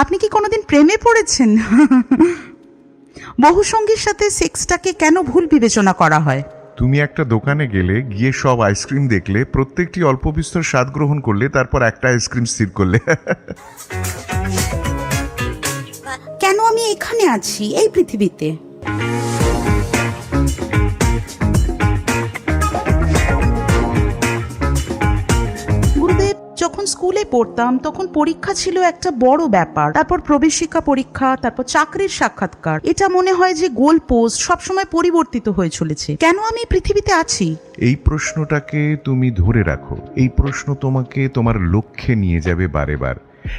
আপনি কি কোনোদিন প্রেমে পড়েছেন? বহু সঙ্গীর সাথে সেক্সটাকে কেন ভুল বিবেচনা করা হয়? তুমি একটা দোকানে গেলে গিয়ে সব আইসক্রিম দেখলে প্রত্যেকটি অল্প বিস্তর স্বাদ গ্রহণ করলে তারপর একটা আইসক্রিম স্থির করলে। কেন আমি এখানে আছি এই পৃথিবীতে? যখন স্কুলে পড়তাম, তখন পরীক্ষা ছিল একটা বড় ব্যাপার। তারপর প্রবেশিকা পরীক্ষা, তারপর চাকরির সাক্ষাৎকার। এটা মনে হয় যে গোল পোস্ট সবসময় পরিবর্তিত হয়ে চলেছে। কেন আমি পৃথিবীতে আছি? এই প্রশ্নটাকে তুমি ধরে রাখো। এই প্রশ্ন তোমাকে তোমার লক্ষ্যে নিয়ে যাবে বারে বার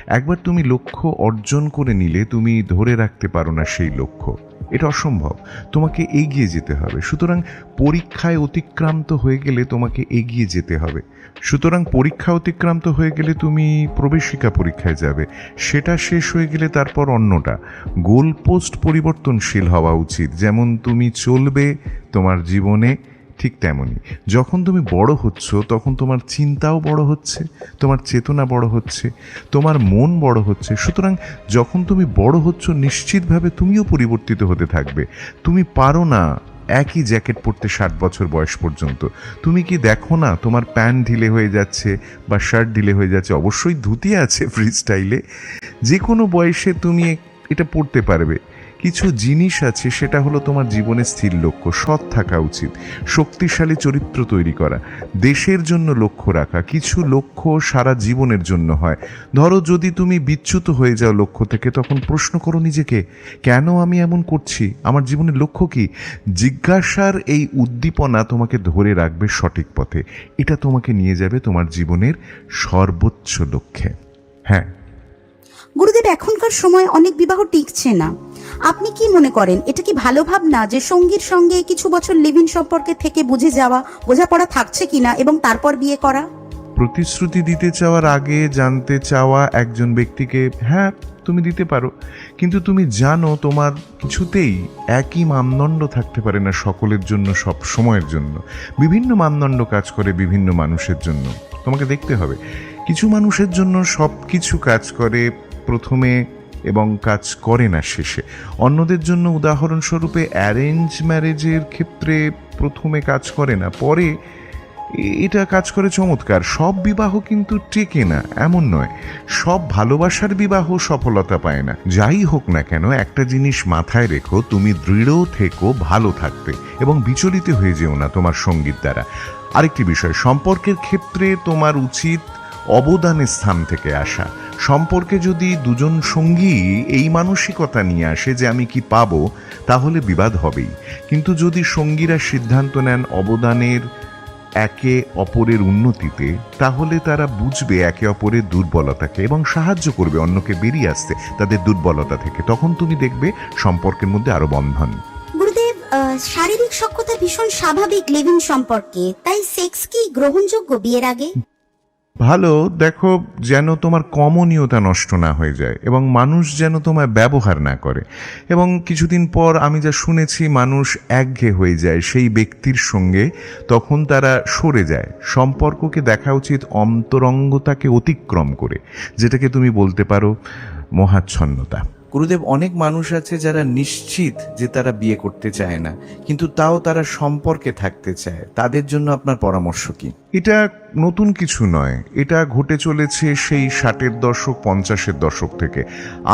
একবার তুমি লক্ষ্য অর্জন করে নিলে তুমি ধরে রাখতে পারো না সেই লক্ষ্য। এটা অসম্ভব। তোমাকে এগিয়ে যেতে হবে। সুতরাং পরীক্ষায় অতিক্রান্ত হয়ে গেলে তোমাকে এগিয়ে যেতে হবে। সুতরাং পরীক্ষা অতিক্রান্ত হয়ে গেলে তুমি প্রবেশিকা পরীক্ষায় যাবে। সেটা শেষ হয়ে গেলে তারপর অন্যটা। গোলপোস্ট পরিবর্তনশীল হওয়া উচিত। যেমন তুমি চলবে তোমার জীবনে ঠিক তেমনই। যখন তুমি বড় হচ্ছ, তখন তোমার চিন্তাও বড় হচ্ছে, তোমার চেতনা বড় হচ্ছে, তোমার মন বড় হচ্ছে। সুতরাং যখন তুমি বড় হচ্ছ, নিশ্চিতভাবে তুমিও পরিবর্তিত হতে থাকবে। তুমি পারো না একই জ্যাকেট পরতে ষাট বছর বয়স পর্যন্ত। তুমি কি দেখো না তোমার প্যান্ট ঢিলে হয়ে যাচ্ছে বা শার্ট ঢিলে হয়ে যাচ্ছে? অবশ্যই ধুতি আছে ফ্রি স্টাইলে যে কোনো বয়সে তুমি এটা পড়তে পারবে। কিছু জিনিস আছে, সেটা হলো তোমার জীবনের স্থির লক্ষ্য, সৎ থাকা উচিত, শক্তিশালী চরিত্র তৈরি করা, দেশের জন্য লক্ষ্য রাখা, কিছু লক্ষ্য সারা জীবনের জন্য হয়। ধরো যদি তুমি বিচ্যুত হয়ে যাও লক্ষ্য থেকে, তখন প্রশ্ন করো নিজেকে, কেন আমি এমন করছি? আমার জীবনের লক্ষ্য কি? জিজ্ঞাসার এই উদ্দীপনা তোমাকে ধরে রাখবে সঠিক পথে। এটা তোমাকে নিয়ে যাবে তোমার জীবনের সর্বোচ্চ লক্ষ্যে। হ্যাঁ। গুরুদেব, এখনকার সময় অনেক বিবাহ টিকছে না। আপনি কি মনে করেন, এটা কি ভালো ভাবনা যে সঙ্গীর সঙ্গে কিছু বছর লিভিন সম্পর্কে থেকে বুঝে যাওয়া, বোঝাপড়া থাকছে কিনা এবং তারপর বিয়ে করা? প্রতিশ্রুতি দিতে চাওয়ার আগে জানতে চাওয়া একজন ব্যক্তিকে হ্যাঁ তুমি দিতে পারো। কিন্তু তুমি জানো তোমার কিছুতেই একই মানদণ্ড থাকতে পারে না সকলের জন্য, সব সময়ের জন্য। বিভিন্ন মানদণ্ড কাজ করে বিভিন্ন মানুষের জন্য। তোমাকে দেখতে হবে। কিছু মানুষের জন্য সব কিছু কাজ করে প্রথমে এবং কাজ করে না শেষে। অন্যদের জন্য উদাহরণস্বরূপে অ্যারেঞ্জ ম্যারেজের ক্ষেত্রে প্রথমে কাজ করে না, পরে এটা কাজ করে চমৎকার। সব বিবাহ কিন্তু টেকে না, এমন নয়। সব ভালোবাসার বিবাহ সফলতা পায় না। যাই হোক না কেন, একটা জিনিস মাথায় রেখো, তুমি দৃঢ় থেকো, ভালো থাকতে এবং বিচলিত হয়ে যেও না তোমার সংগীত দ্বারা। আরেকটি বিষয়, সম্পর্কের ক্ষেত্রে তোমার উচিত অবদানের স্থান থেকে আসা। সম্পর্কে যদি দুজন সঙ্গী এই মানসিকতা নিয়ে আসে যে আমি কি পাবো, তাহলে বিবাদ হবেই। কিন্তু যদি সঙ্গীরা সিদ্ধান্ত নেন অবদানের একে অপরের উন্নতিতে, তাহলে তারা বুঝবে একে অপরের দুর্বলতাকে এবং সাহায্য করবে অন্যকে বেরিয়ে আসতে, তাদের দুর্বলতা থেকে। তখন তুমি দেখবে সম্পর্কের মধ্যে আরও বন্ধন। গুরুদেব শারীরিক সক্ষতা ভীষণ স্বাভাবিক লিভিং সম্পর্কে, তাই সেক্স কি গ্রহণযোগ্য বিয়ের আগে? ভালো, দেখো যেন তোমার কমনীয়তা নষ্ট না হয়ে যায় এবং মানুষ যেন তোমায় ব্যবহার না করে। এবং কিছুদিন পর আমি যা শুনেছি, মানুষ একঘে হয়ে যায় সেই ব্যক্তির সঙ্গে, তখন তারা সরে যায়। সম্পর্ককে দেখা উচিত অন্তরঙ্গতাকে অতিক্রম করে, যেটাকে তুমি বলতে পারো মহাচ্ছন্নতা। গুরুদেব অনেক মানুষ আছে যারা নিশ্চিত যে তারা বিয়ে করতে চায় না, কিন্তু তাও তারা সম্পর্কে থাকতে চায়। তাদের জন্য আপনার পরামর্শ কি? এটা নতুন কিছু নয়। এটা ঘটে চলেছে সেই ষাটের দশক, পঞ্চাশের দশক থেকে।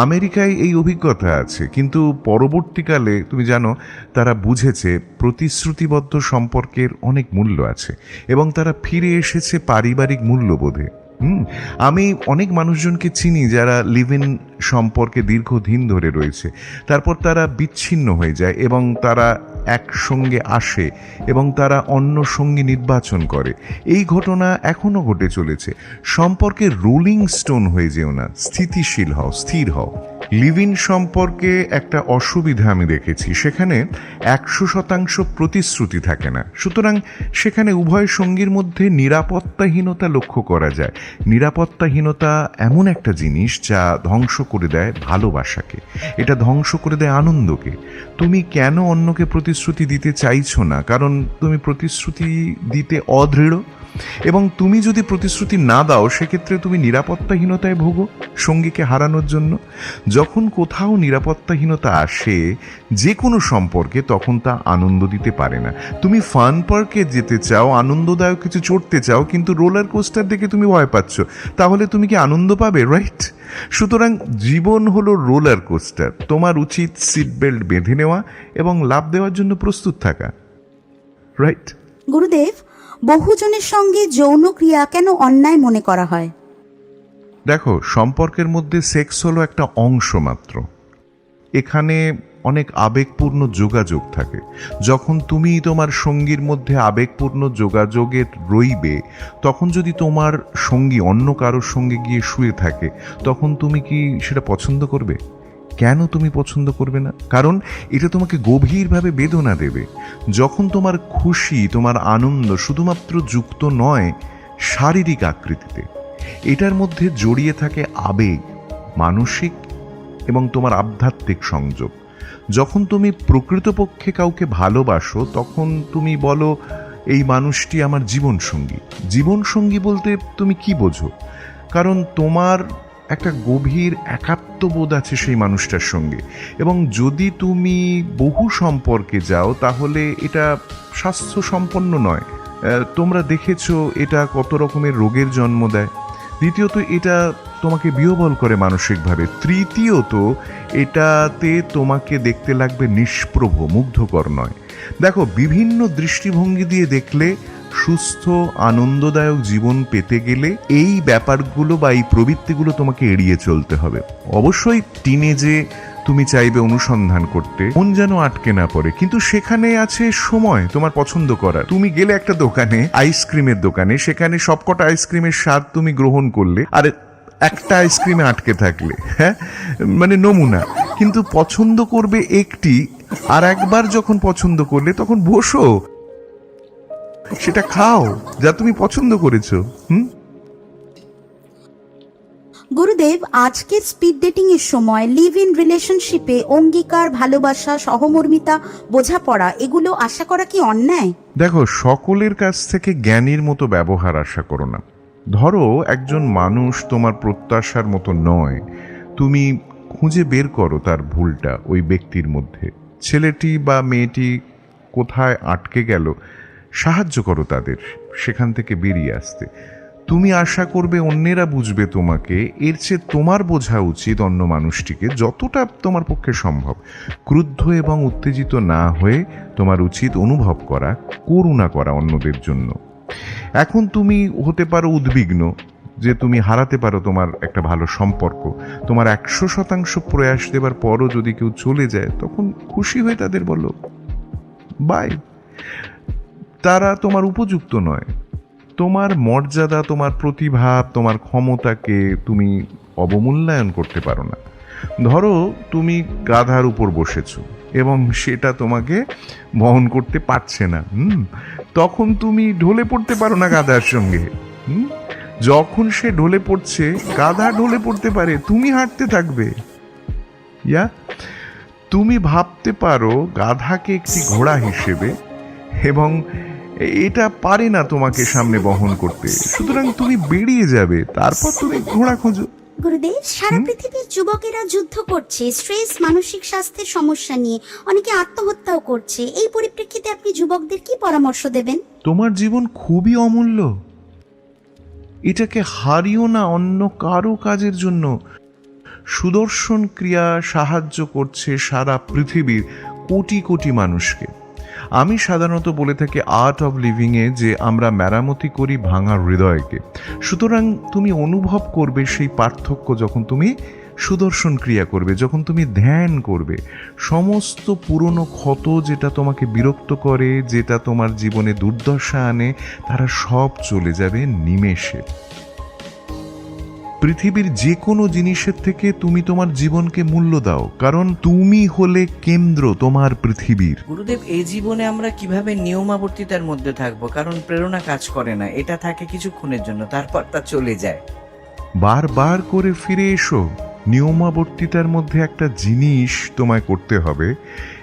আমেরিকায় এই অভিজ্ঞতা আছে, কিন্তু পরবর্তীকালে, তুমি জানো, তারা বুঝেছে প্রতিশ্রুতিবদ্ধ সম্পর্কের অনেক মূল্য আছে এবং তারা ফিরে এসেছে পারিবারিক মূল্যবোধে। হুম, আমি অনেক মানুষজনকে চিনি যারা লিভ ইন সম্পর্কে দীর্ঘদিন ধরে রয়েছে। তারপর তারা বিচ্ছিন্ন হয়ে যায় এবং তারা একসঙ্গে আসে এবং তারা অন্য সঙ্গী নির্বাচন করে। এই ঘটনা এখনও ঘটে চলেছে। সম্পর্কে রোলিং স্টোন হয়ে যেও না, স্থিতিশীল হও, স্থির হও। লিভ ইন সম্পর্কে একটা অসুবিধা আমি দেখেছি। সেখানে একশো শতাংশ প্রতিশ্রুতি থাকে না। সুতরাং সেখানে উভয় সঙ্গীর মধ্যে নিরাপত্তাহীনতা লক্ষ্য করা যায়। নিরাপত্তাহীনতা এমন একটা জিনিস যা ধ্বংস করে দেয় ভালোবাসাকে। এটা ধ্বংস করে দেয় আনন্দকে। তুমি কেন অন্যকে প্রতিশ্রুতি দিতে চাইছো না? কারণ তুমি প্রতিশ্রুতি দিতে অদৃঢ়। এবং তুমি যদি প্রতিশ্রুতি না দাও, সেক্ষেত্রে তুমি নিরাপত্তাহীনতায় ভোগো সঙ্গীকে হারানোর জন্য। যখন কোথাও নিরাপত্তাহীনতা আসে যে কোনো সম্পর্কে, তখন তা আনন্দ দিতে পারে না। তুমি ফান পার্কে যেতে চাও, আনন্দদায়ক কিছু চড়তে চাও, কিন্তু রোলার কোস্টার দেখে তুমি ভয় পাচ্ছ। তাহলে তুমি কি আনন্দ পাবে, রাইট? সুতরাং জীবন হলো রোলার কোস্টার। তোমার উচিত সিট বেল্ট বেঁধে নেওয়া এবং লাভ দেওয়ার জন্য প্রস্তুত থাকা। রাইট? গুরুদেব বহুজনের সঙ্গে যৌন ক্রিয়া কেন অন্যায় মনে করা হয়? দেখো, সম্পর্কের মধ্যে সেক্স হলো একটা অংশ মাত্র। এখানে অনেক আবেগপূর্ণ যোগাযোগ থাকে। যখন তুমি তোমার সঙ্গীর মধ্যে আবেগপূর্ণ যোগাযোগে রইবে, তখন যদি তোমার সঙ্গী অন্য কারোর সঙ্গে গিয়ে শুয়ে থাকে, তখন তুমি কি সেটা পছন্দ করবে? কেন তুমি পছন্দ করবে না? কারণ এটা তোমাকে গভীরভাবে বেদনা দেবে। যখন তোমার খুশি, তোমার আনন্দ শুধুমাত্র যুক্ত নয়, শারীরিক আকৃতিতে। এটার মধ্যে জড়িয়ে থাকে আবেগ, মানসিক এবং তোমার আধ্যাত্মিক সংযোগ। যখন তুমি প্রকৃতপক্ষে কাউকে ভালোবাসো, তখন তুমি বলো, এই মানুষটি আমার জীবনসঙ্গী। জীবনসঙ্গী বলতে তুমি কি বোঝো? কারণ তোমার একটা গভীর একাত্মবোধ আছে সেই মানুষটার সঙ্গে। এবং যদি তুমি বহু সম্পর্কে যাও, তাহলে এটা স্বাস্থ্য সম্পন্ন নয় তোমরা দেখেছ এটা কত রকমের রোগের জন্ম দেয়। দ্বিতীয়ত, এটা তোমাকে বিহবল করে মানসিকভাবে। তৃতীয়ত, এটাতে তোমাকে দেখতে লাগবে নিষ্প্রভ, মুগ্ধকর নয়। দেখো, বিভিন্ন দৃষ্টিভঙ্গি দিয়ে দেখলে সুস্থ, আনন্দদায়ক জীবন পেতে গেলে এই ব্যাপারগুলো বা এই প্রবৃত্তিগুলো তোমাকে এড়িয়ে চলতে হবে। অবশ্যই টিনেজে তুমি চাইবে অনুসন্ধান করতে, মন যেন আটকে না পড়ে। কিন্তু সেখানে আছে সময়, তোমার পছন্দ করার। তুমি গেলে একটা দোকানে, আইসক্রিমের দোকানে, সেখানে সবকটা আইসক্রিমের স্বাদ তুমি গ্রহণ করলে, আর একটা আইসক্রিমে আটকে থাকলে হ্যাঁ? মানে নমুনা। কিন্তু পছন্দ করবে একটি, আর একবার যখন পছন্দ করলে তখন বসো। সেটা খাও যা তুমি পছন্দ করেছ হুম? গুরুদেব আজকের স্পিড ডেটিং এর সময় লিভ ইন রিলেশনশিপে অঙ্গীকার ভালোবাসা সহমর্মিতা বোঝাপড়া এগুলো আশা করা কি অন্যায়? দেখো সকলের কাছ থেকে জ্ঞানীর মতো ব্যবহার আশা করো না। ধরো একজন মানুষ তোমার প্রত্যাশার মতো নয়। তুমি খুঁজে বের করো তার ভুলটা ওই ব্যক্তির মধ্যে। ছেলেটি বা মেয়েটি কোথায় আটকে গেল সাহায্য করো তাদের, সেখান থেকে বেরিয়ে আসতে। তুমি আশা করবে অন্যেরা বুঝবে তোমাকে, এর চেয়ে তোমার বোঝা উচিত অন্য মানুষটিকে যতটা তোমার পক্ষে সম্ভব। ক্রুদ্ধ এবং উত্তেজিত না হয়ে তোমার উচিত অনুভব করা, করুণা করা অন্যদের জন্য। এখন তুমি হতে পারো উদ্বিগ্ন, যে তুমি হারাতে পারো তোমার একটা ভালো সম্পর্ক। তোমার একশো শতাংশ প্রয়াস দেবার পরও যদি কেউ চলে যায়, তখন খুশি হয়ে তাদের বলো, বাই। তারা তোমার উপযুক্ত নয়। তোমার মর্যাদা, তোমার প্রতিভা তোমার ক্ষমতাকে তুমি অবমূল্যায়ন করতে পারো না। ধরো, তুমি গাধার উপর বসেছো এবং সেটা তোমাকে বহন করতে পারছে না তখন তুমি ঢলে পড়তে পারো না গাধার সঙ্গে যখন সে ঢলে পড়ছে, গাধা ঢলে পড়তে পারে, তুমি হাঁটতে থাকবে। ইয়া? তুমি ভাবতে পারো গাধাকে একটি ঘোড়া হিসেবে এবং এটা পারে না তোমাকে সামনে বহন করতে। সুতরাং তুমি বেরিয়ে যাবে তারপর তুমি ঘোড়া খোঁজো। গুরুদেব সারা পৃথিবীর যুবকেরা যুদ্ধ করছে স্ট্রেস মানসিক স্বাস্থ্যের সমস্যা নিয়ে। অনেকে আত্মহত্যাও করছে। এই পরিপ্রেক্ষিতে আপনি যুবকদের কি পরামর্শ দেবেন? তোমার জীবন খুবই অমূল্য। এটাকে হারিও না অন্য কারও কাজের জন্য। সুদর্শন ক্রিয়া সাহায্য করছে সারা পৃথিবীর কোটি কোটি মানুষকে। আমি সাধারণত বলে থাকি আর্ট অফ লিভিংয়ে যে আমরা মেরামতি করি ভাঙা হৃদয়কে। সুতরাং তুমি অনুভব করবে সেই পার্থক্য যখন তুমি সুদর্শন ক্রিয়া করবে, যখন তুমি ধ্যান করবে। সমস্ত পুরনো ক্ষত যেটা তোমাকে বিরক্ত করে, যেটা তোমার জীবনে দুর্দশা আনে, তারা সব চলে যাবে নিমেষে। পৃথিবীর যে কোনো জিনিসের থেকে তুমি তোমার জীবনকে মূল্য দাও কারণ তুমি হলে কেন্দ্র তোমার পৃথিবীর। গুরুদেব এই জীবনে আমরা কীভাবে নিয়মাবর্তিতার মধ্যে থাকব? কারণ প্রেরণা কাজ করে না এটা থাকে কিছুক্ষণের জন্য তারপর তা চলে যায়। বারবার করে ফিরে এসো নিয়মাবর্তিতার মধ্যে একটা জিনিস তোমায় করতে হবে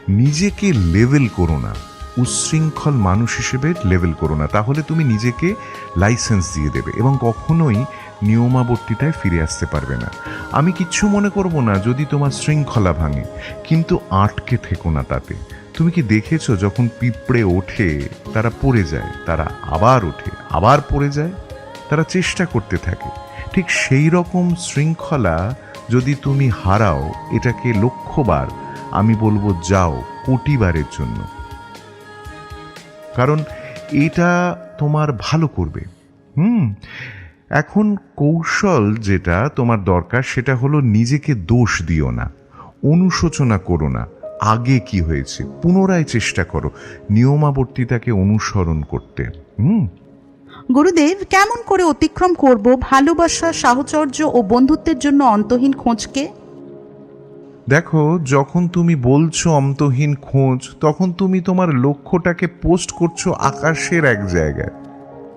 নিজেকে লেভেল করো না উচ্ছৃঙ্খল মানুষ হিসেবে লেভেল করো না তাহলে তুমি নিজেকে লাইসেন্স দিয়ে দেবে এবং কখনোই নিয়মাবর্তিতায় ফিরে আসতে পারবে না। আমি কিচ্ছু মনে করব না যদি তোমার শৃঙ্খলা ভাঙে, কিন্তু আটকে থেকো না তাতে। তুমি কি দেখেছ যখন পিঁপড়ে ওঠে, তারা পড়ে যায়, তারা আবার ওঠে, আবার পড়ে যায়? তারা চেষ্টা করতে থাকে। ঠিক সেই রকম শৃঙ্খলা যদি তুমি হারাও, এটাকে লক্ষ্যবার আমি বলব যাও কোটিবারের জন্য। কারণ এটা তোমার ভালো করবে। হুম? এখন কৌশল যেটা তোমার দরকার সেটা হলো নিজেকে দোষ দিও না অনুশোচনা করো না আগে কি হয়েছে পুনরায় চেষ্টা করো নিয়মাবর্তিতাকে অনুসরণ করতে হুম? গুরুদেব কেমন করে অতিক্রম করব ভালোবাসা সাহচর্য ও বন্ধুত্বের জন্য অন্তহীন খোঁজকে? দেখো যখন তুমি বলছো অন্তহীন খোঁজ তখন তুমি তোমার লক্ষ্যটাকে পোস্ট করছ আকাশের এক জায়গায়।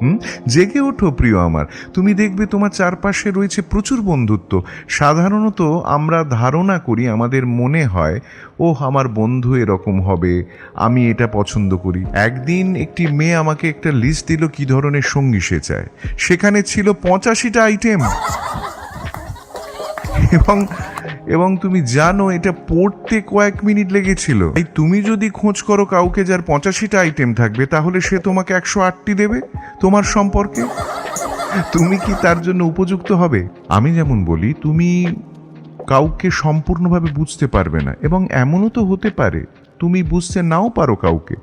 হুম? জেগে ওঠো প্রিয় আমার। তুমি দেখবে তোমার চারপাশে রয়েছে প্রচুর বন্ধুত্ব। সাধারণত আমরা ধারণা করি আমাদের মনে হয় ও আমার বন্ধু এরকম হবে, আমি এটা পছন্দ করি। একদিন একটি মেয়ে আমাকে একটা লিস্ট দিল কি ধরনের সঙ্গী সে চায়। সেখানে ছিল পঁচাশিটা আইটেম এবং এবং তুমি জানো এটা পড়তে কয়েক মিনিট লেগেছিল। এই তুমি যদি খোঁজ করো কাউকে যার পঁচাশিটা আইটেম থাকবে, তাহলে সে তোমাকে একশো আটটি দেবে তোমার সম্পর্কে। তুমি কি তার জন্য উপযুক্ত হবে? আমি যেমন বলি, তুমি কাউকে সম্পূর্ণভাবে বুঝতে পারবে না, এবং এমনও তো হতে পারে, তুমি বুঝতে নাও পারো কাউকে।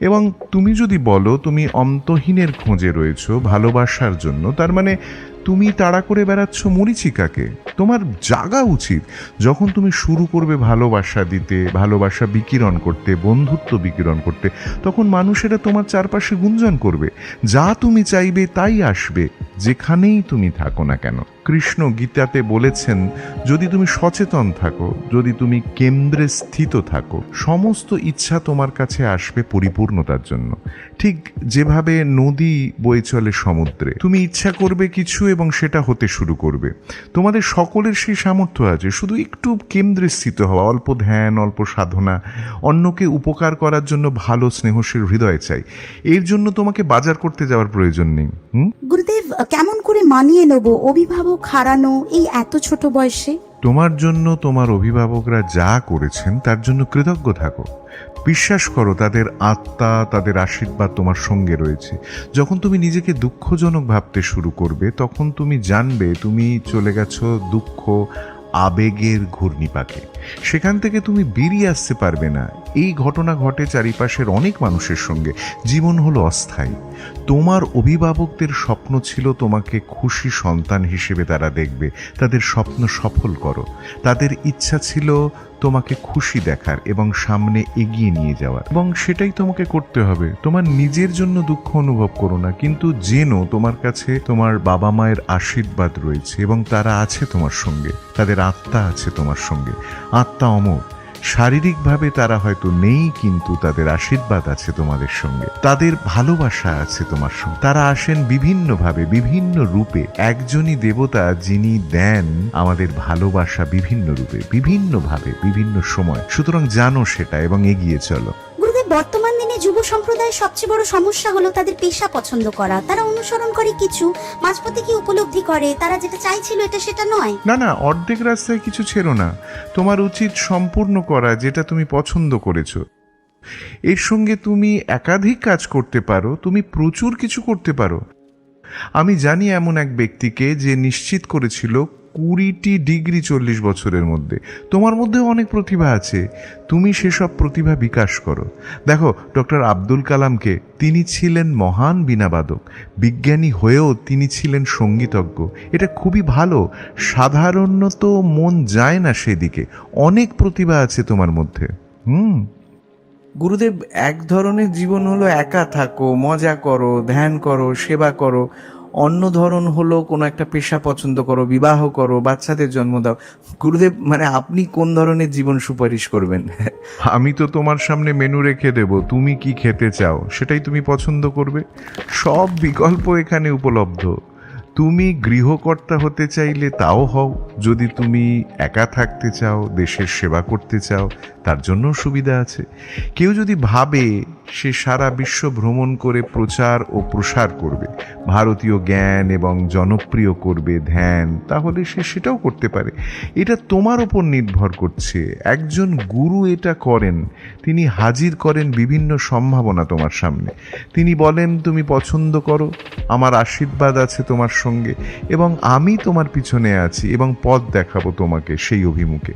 এবং তুমি যদি বলো, তুমি অন্তহীনের খোঁজে রয়েছো ভালোবাসার জন্য, তার মানে তুমি তাড়া করে বেড়াচ্ছ মরিচিকাকে। তোমার জাগা উচিত। যখন তুমি শুরু করবে ভালোবাসা দিতে, ভালোবাসা বিকিরণ করতে, বন্ধুত্ব বিকিরণ করতে, তখন মানুষেরা তোমার চারপাশে গুঞ্জন করবে। যা তুমি চাইবে তাই আসবে। যেখানেই তুমি থাকো না কেন, কৃষ্ণ গীতাতে বলেছেন, যদি তুমি সচেতন থাকো, যদি তুমি কেন্দ্রে স্থিত থাকো, সমস্ত ইচ্ছা তোমার কাছে আসবে পরিপূর্ণতার জন্য। ঠিক যেভাবে নদী বয়ে চলে সমুদ্রে, তুমি ইচ্ছা করবে কিছু এবং সেটা হতে শুরু করবে। তোমাদের সকলের সেই সামর্থ্য আছে, শুধু একটু কেন্দ্রে স্থিত হওয়া, অল্প ধ্যান, অল্প সাধনা, অন্যকে উপকার করার জন্য ভালো স্নেহশীল হৃদয় চাই। এর জন্য তোমাকে বাজার করতে যাওয়ার প্রয়োজন নেই গুরুদেব কেমন করে মানিয়ে নেব, অভিভাবক হারানো এই এত ছোট বয়সে? তোমার জন্য তোমার অভিভাবকরা যা করেছেন, তার জন্য কৃতজ্ঞ থাকো। বিশ্বাস করো, তাদের আত্মা, তাদের আশীর্বাদ তোমার সঙ্গে রয়েছে। যখন তুমি নিজেকে দুঃখজনক ভাবতে শুরু করবে, তখন তুমি জানবে তুমি চলে গেছো দুঃখ, আবেগের ঘূর্ণিপাকে। সেখান থেকে তুমি বেরিয়ে আসতে পারবে না। এই ঘটনা ঘটে চারিপাশের অনেক মানুষের সঙ্গে। জীবন হলো অস্থায়ী। তোমার অভিভাবকদের স্বপ্ন ছিল তোমাকে খুশি সন্তান হিসেবে তারা দেখবে। তাদের স্বপ্ন সফল করো। তাদের ইচ্ছা ছিল তোমাকে খুশি দেখার এবং সামনে এগিয়ে নিয়ে যাওয়ার। এবং সেটাই তোমাকে করতে হবে। তোমার নিজের জন্য দুঃখ অনুভব করো না। কিন্তু জেনো তোমার কাছে তোমার বাবা মায়ের আশীর্বাদ রয়েছে এবং তারা আছে তোমার সঙ্গে। তাদের আত্মা আছে তোমার সঙ্গে। আত্মা অমর। শারীরিকভাবে তারা হয়তো নেই, কিন্তু তাদের আশীর্বাদ আছে তোমাদের সঙ্গে। তাদের ভালোবাসা আছে তোমার সঙ্গে। তারা আসেন বিভিন্নভাবে, বিভিন্ন রূপে। একজনই দেবতা যিনি দেন আমাদের ভালোবাসা বিভিন্ন রূপে, বিভিন্নভাবে, বিভিন্ন সময়। সুতরাং জানো সেটা এবং এগিয়ে চলো। বর্তমান যুব সম্প্রদায়ের সবচেয়ে বড় সমস্যা হলো তাদের পেশা পছন্দ করা। তারা অনুসরণ করে কিছু, মাঝপথে কি উপলব্ধি করে, তারা যেটা চাইছিল এটা সেটা নয়। না না, অর্ধেক রাস্তায় কিছু ছেড়ো না। তোমার উচিত সম্পূর্ণ করা যেটা তুমি পছন্দ করেছ। এর সঙ্গে তুমি একাধিক কাজ করতে পারো, তুমি প্রচুর কিছু করতে পারো। আমি জানি এমন এক ব্যক্তিকে যে নিশ্চিত করেছিল কুড়িটি ডিগ্রি চল্লিশ বছরের মধ্যে। তোমার মধ্যেও অনেক প্রতিভা আছে। তুমি সেসব প্রতিভা বিকাশ করো। দেখো, ডক্টর আব্দুল কালামকে তিনি ছিলেন মহান বীণাবাদক। বিজ্ঞানী হয়েও তিনি ছিলেন সঙ্গীতজ্ঞ। এটা খুবই ভালো। সাধারণত মন যায় না সেদিকে। অনেক প্রতিভা আছে তোমার মধ্যে। হুম? গুরুদেব, এক ধরনের জীবন হলো একা থাকো, মজা করো, ধ্যান করো, সেবা করো। অন্য ধরন হলো কোনো একটা পেশা পছন্দ করো, বিবাহ করো, বাচ্চাদের জন্ম দাও। গুরুদেব মানে আপনি কোন ধরনের জীবন সুপারিশ করবেন? আমি তো তোমার সামনে মেনু রেখে দেব, তুমি কি খেতে চাও, সেটাই তুমি পছন্দ করবে। সব বিকল্প এখানে উপলব্ধ। তুমি গৃহকর্তা হতে চাইলে তাও হও। যদি তুমি একা থাকতে চাও, দেশের সেবা করতে চাও, তার জন্য সুবিধা আছে। কেউ যদি ভাবে সে সারা বিশ্ব ভ্রমণ করে প্রচার ও প্রসার করবে, ভারতীয় জ্ঞান এবং জনপ্রিয় করবে ধ্যান, তাহলে সে সেটাও করতে পারে। এটা তোমার ওপর নির্ভর করছে। একজন গুরু এটা করেন। তিনি হাজির করেন বিভিন্ন সম্ভাবনা তোমার সামনে। তিনি বলেন, তুমি পছন্দ করো। আমার আশীর্বাদ আছে তোমার সঙ্গে, এবং আমি তোমার পিছনে আছি এবং পথ দেখাবো তোমাকে সেই অভিমুখে।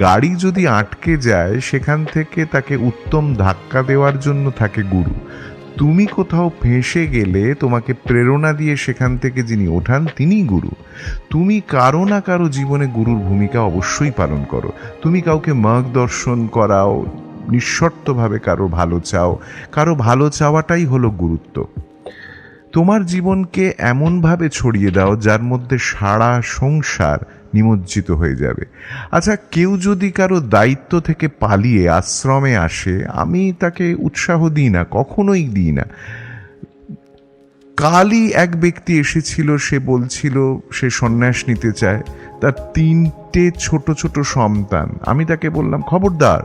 গাড়ি যদি আটকে যায়, সেখান থেকে তাকে উত্তম ধাক্কা দেওয়ার জন্য থাকে গুরু। তুমি কোথাও ফেঁসে গেলে তোমাকে প্রেরণা দিয়ে সেখান থেকে যিনি ওঠান, তিনিই গুরু। তুমি কারও না কারও জীবনে গুরুর ভূমিকা অবশ্যই পালন করো। তুমি কাউকে মার্গদর্শন করাও, নিঃশর্তভাবে কারও ভালো চাও। কারও ভালো চাওয়াটাই হলো গুরুত্ব। তোমার জীবনকে এমনভাবে ছড়িয়ে দাও যার মধ্যে সারা সংসার নিমজ্জিত হয়ে যাবে। আচ্ছা কেউ যদি কারও দায়িত্ব থেকে পালিয়ে আশ্রমে আসে, আমি তাকে উৎসাহ দিই না, কখনোই দিই না। কালই এক ব্যক্তি এসেছিল, সে বলছিল, সে সন্ন্যাস নিতে চায়, তার তিনটে ছোট ছোট সন্তান। আমি তাকে বললাম, খবরদার,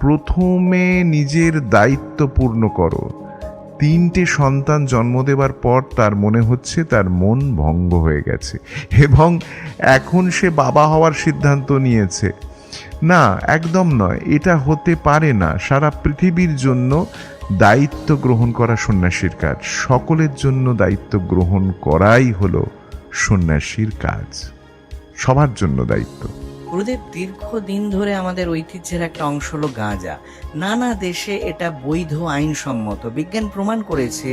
প্রথমে নিজের দায়িত্ব পূর্ণ করো তিনটে সন্তান জন্ম দেবার পর তার মনে হচ্ছে তার মন ভঙ্গ হয়ে গেছে। এবং এখন সে বাবা হওয়ার সিদ্ধান্ত নিয়েছে। না, একদম নয়, এটা হতে পারে না। সারা পৃথিবীর জন্য দায়িত্ব গ্রহণ করা সন্ন্যাসীর কাজ। সকলের জন্য দায়িত্ব গ্রহণ করাই হলো সন্ন্যাসীর কাজ। সবার জন্য দায়িত্ব। গুরুদেব দীর্ঘদিন ধরে আমাদের ঐতিহ্যের একটা অংশ হলো গাঁজা। নানা দেশে এটা বৈধ, আইনসম্মত। বিজ্ঞান প্রমাণ করেছে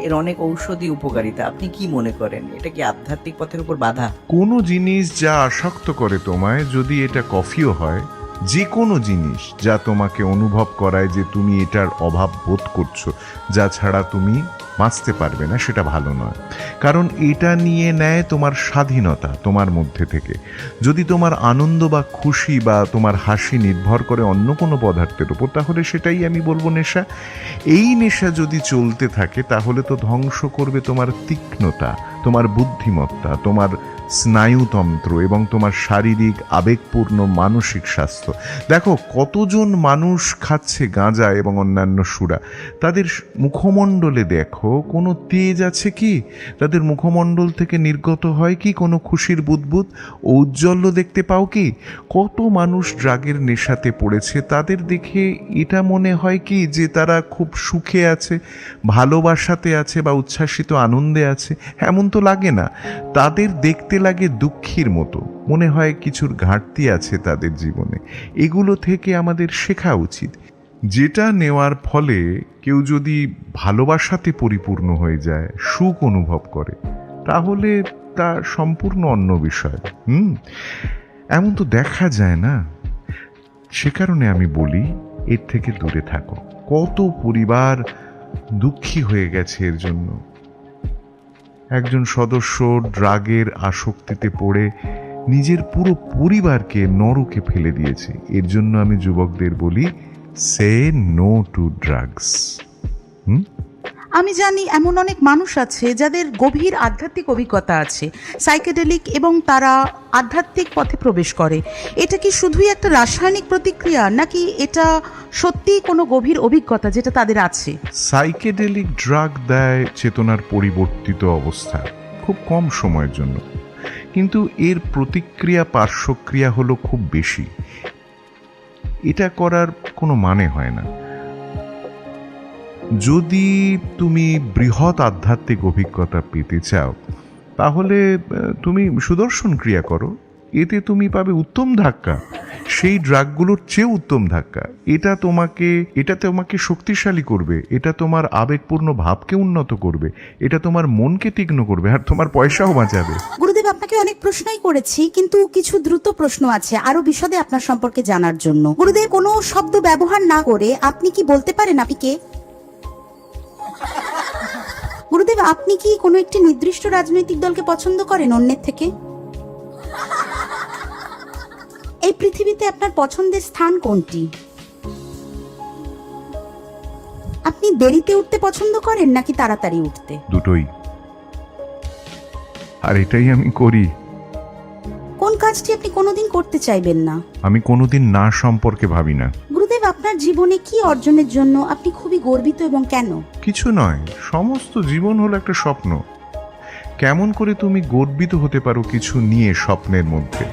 এর অনেক ঔষধি উপকারিতা। আপনি কি মনে করেন? এটা কি আধ্যাত্মিক পথের উপর বাধা? কোনো জিনিস যা আসক্ত করে তোমায়, যদি এটা কফিও হয় যে কোনো জিনিস যা তোমাকে অনুভব করায় যে তুমি এটার অভাব বোধ করছ, যা ছাড়া তুমি বাঁচতে পারবে না, সেটা ভালো নয়। কারণ এটা নিয়ে নেয় তোমার স্বাধীনতা তোমার মধ্যে থেকে। যদি তোমার আনন্দ বা খুশি বা তোমার হাসি নির্ভর করে অন্য কোনো পদার্থের উপর, তাহলে সেটাই আমি বলব নেশা। এই নেশা যদি চলতে থাকে, তাহলে তো ধ্বংস করবে তোমার তীক্ষ্ণতা, তোমার বুদ্ধিমত্তা, তোমার স্নায়ুতন্ত্র এবং তোমার শারীরিক আবেগপূর্ণ মানসিক স্বাস্থ্য। দেখো, কতজন মানুষ খাচ্ছে গাঁজা এবং অন্যান্য সুরা। তাদের মুখমণ্ডলে দেখো, কোনো তেজ আছে কি? তাদের মুখমণ্ডল থেকে নির্গত হয় কি? কোনো খুশির বুদবুদ? ঔজ্জ্বল্য দেখতে পাও কি? কত মানুষ ড্রাগের নেশাতে পড়েছে, তাদের দেখে এটা মনে হয় কি যে তারা খুব সুখে আছে, ভালোবাসাতে আছে বা উচ্ছ্বাসিত আনন্দে আছে, এমন তো লাগে না। তাদের দেখতে লাগে দুঃখীর মতো। মনে হয় কিছুর ঘাটতি আছে তাদের জীবনে। এগুলো থেকে আমাদের শেখা উচিত। যেটা নেওয়ার ফলে কেউ যদি ভালোবাসাতে পরিপূর্ণ হয়ে যায়, সুখ অনুভব করে, তাহলে তা সম্পূর্ণ অন্য বিষয়। হুম? এমন তো দেখা যায় না। সে কারণে আমি বলি, এর থেকে দূরে থাকো। কত পরিবার দুঃখী হয়ে গেছে এর জন্য। একজন সদস্য ড্রাগের আসক্তিতে পড়ে নিজের পুরো পরিবারকে নরকে ফেলে দিয়েছে। এর জন্য আমি যুবকদের বলি সে নো টু ড্রাগস হুম? আমি জানি এমন অনেক মানুষ আছে যাদের গভীর আধ্যাত্মিক অভিজ্ঞতা আছে সাইকেডেলিক এবং তারা আধ্যাত্মিক পথে প্রবেশ করে। এটা কি শুধুই একটা রাসায়নিক প্রতিক্রিয়া নাকি এটা সত্যিই কোনো গভীর অভিজ্ঞতা যেটা তাদের আছে? সাইকেডেলিক ড্রাগ দেয় চেতনার পরিবর্তিত অবস্থা, খুব কম সময়ের জন্য। কিন্তু এর প্রতিক্রিয়া, পার্শ্বক্রিয়া হলো খুব বেশি। এটা করার কোনো মানে হয় না। যদি তুমি বৃহৎ আধ্যাত্মিক অভিজ্ঞতা পেতে চাও, তাহলে তুমি সুদর্শন ক্রিয়া করো। এতে তুমি পাবে উত্তম ধাক্কা। সেই ড্রাগগুলোর চেয়ে উত্তম ধাক্কা। এটা তোমাকে এটা তোমাকে শক্তিশালী করবে। এটা তোমার আবেগপূর্ণ ভাবকে উন্নত করবে। এটা তোমার মনকে তীক্ষ্ণ করবে আর তোমার পয়সাও বাঁচাবে। গুরুদেব, আপনাকে অনেক প্রশ্নই করেছি, কিন্তু কিছু দ্রুত প্রশ্ন আছে আরও বিশদে আপনার সম্পর্কে জানার জন্য। গুরুদেব, কোনো শব্দ ব্যবহার না করে আপনি কি বলতে পারেন আপনি কে? গুরুদেব আপনি কি কোনো একটি নির্দিষ্ট রাজনৈতিক দলকে পছন্দ করেন অন্যের থেকে? এই পৃথিবীতে আপনার পছন্দের স্থান কোনটি? আপনি দেরিতে উঠতে পছন্দ করেন নাকি তাড়াতাড়ি উঠতে? দুটোই। আর এটাই আমি করি। কোন কাজটি আপনি কোনোদিন করতে চাইবেন না? আমি কোনোদিন না সম্পর্কে ভাবি না। গুরুদেব আপনার জীবনে কি অর্জনের জন্য আপনি খুবই গর্বিত এবং কেন? কিছু নয়, সমস্ত জীবন হলো একটা স্বপ্ন। কেমন করে তুমি গর্বিত হতে পারো কিছু নিয়ে স্বপ্নের মধ্যে?